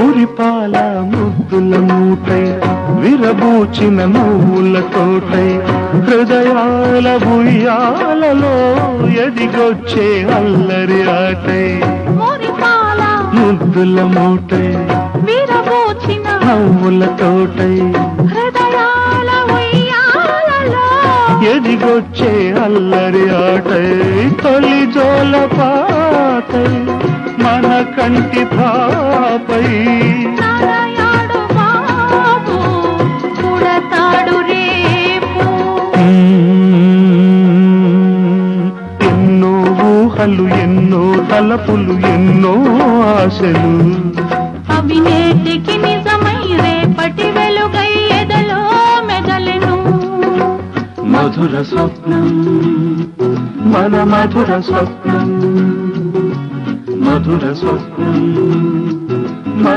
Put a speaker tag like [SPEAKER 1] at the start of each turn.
[SPEAKER 1] మురిపాల ముద్దుల మూటై విరబూచిన నువ్వుల తోటై హృదయాల బుయ్యాలలో ఎదిగొచ్చే అల్లరి ఆటై. ముద్దుల మూటై
[SPEAKER 2] విరబూచిన
[SPEAKER 1] నవ్వుల తోటై
[SPEAKER 2] హృదయాల ఉయ్యాలలో
[SPEAKER 1] ఎదిగొచ్చే అల్లరి ఆటై తొలి జోల పాతై మన కంటి పాపై. ఎన్నో ఊహలు ఎన్నో తలపులు ఎన్నో ఆశలు.
[SPEAKER 2] అవి నేటికి నిజమై రేపటి వెలుగై ఎదలో మెదలెను.
[SPEAKER 1] మధుర స్వప్నం మన మధుర స్వప్నం. మధుర స్వప్నం మన